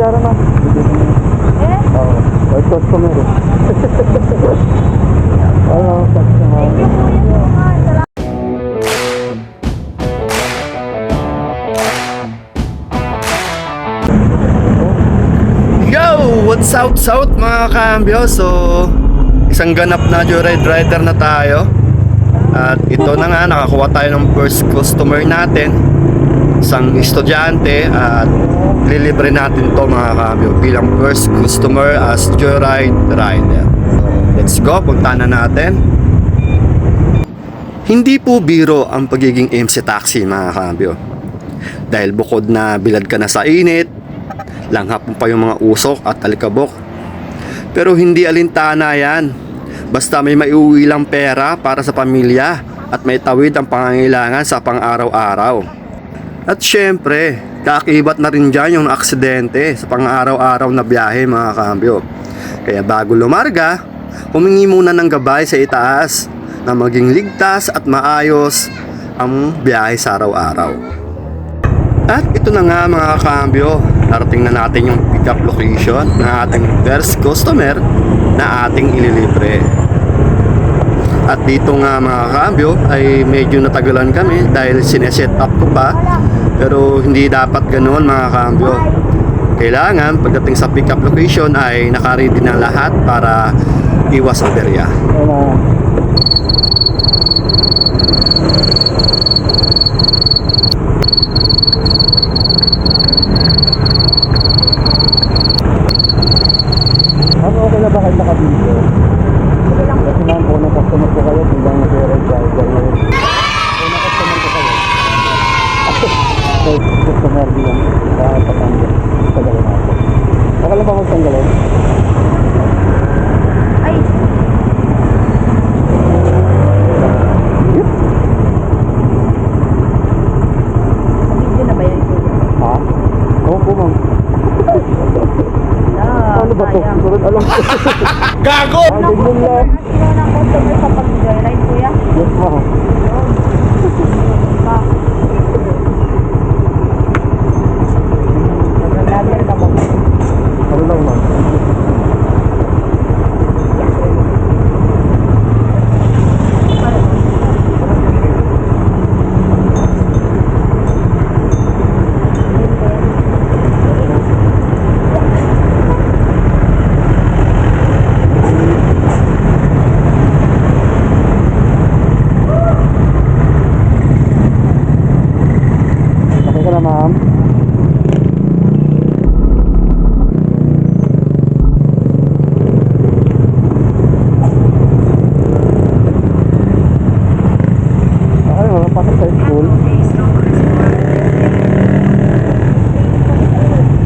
bayaran na. Eh? Oo. Customer. Oo, customer. Thank you po yan po nga. Salamat. Yo! What's out, south mga kambyo? So, isang ganap na joyride rider na tayo. At ito na nga, nakakuha tayo ng first customer natin. Isang estudyante at lilibre natin to mga kambyo bilang first customer as joyride rider. So, let's go, punta na natin. Hindi po biro ang pagiging MC taxi mga kambyo. Dahil bukod na bilad ka na sa init, langhap pa yung mga usok at alikabok. Pero hindi alintana yan. Basta may maiuwi lang pera para sa pamilya at may tawid ang pangangailangan sa pang-araw-araw. At syempre, kakibat na rin dyan yung aksidente sa pang-araw-araw na biyahe mga kambyo. Kaya bago lumarga, humingi muna ng gabay sa itaas na maging ligtas at maayos ang biyahe sa araw-araw. At ito na nga mga kambyo, narating na natin yung pick-up location ng ating first customer na ating ililibre. At dito nga mga kambyo ay medyo natagalan kami dahil sineset up ko pa pero hindi dapat ganoon mga kambyo. Kailangan pagdating sa pick-up location ay nakaready na lahat para iwas aberya. Ano okay na ba kayo nakabidyo? Sige lang po. Kasi kung customer ko kayo, bilang nag-rent driver ngayon. Kung customer ko kayo. Ako, customer bilang para patanggal. Tagalin ako. Lang ba magtanggalin? Ay, video na ba yan? Ha? Oo po ma'am. Ah, Ano ba to? alam ko. Gago! Ano ng customer sa pag-joyride, kuya? Yes ma'am. Pa. Nag-vlogger ka ba? Ano lang ma'am? Okay ka na ma'am? Okay, wala pasok sa school.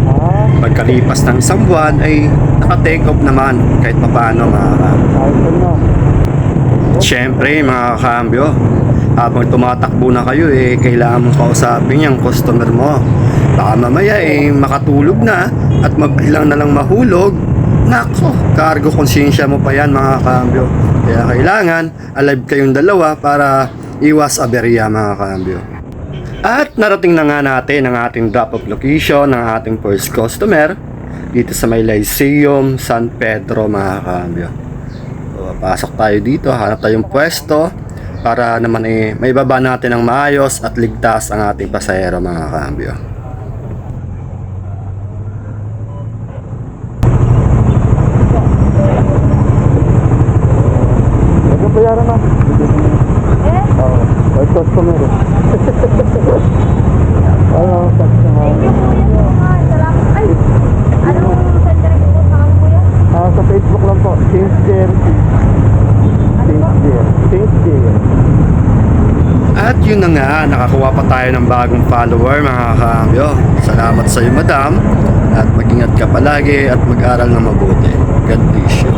Ah, Pagkalipas ng isang buwan ay naka-take off naman kahit papaano mga na. Siyempre mga kambyo, habang tumatakbo na kayo eh, kailangan mong kausapin yung customer mo. Baka mamaya eh, makatulog na at magbilang na lang mahulog. Nako, cargo konsensya mo pa yan mga kambyo. Kaya kailangan, alive kayong dalawa para iwas aberya mga kambyo. At narating na nga natin ang ating drop-off location ng ating first customer dito sa may Lyceum, San Pedro mga kambyo. So, pasok tayo dito, hanap tayong pwesto para naman eh, may baba natin ng maayos at ligtas ang ating pasahero mga kambyo. Ano bayaran na? Eh? Oo. May customer eh. Oo, customer. Thank you po yan po nga. Salamat. Ay, anong saan ka nagpupunta ka, kuya? Ah, sa Facebook lang po. Change there. Po? Change there. Change there. At yun na nga, nakakuha pa tayo ng bagong follower mga kambyo. Salamat sa iyo madam at mag-ingat ka palagi at mag-aral na mabuti. God bless you.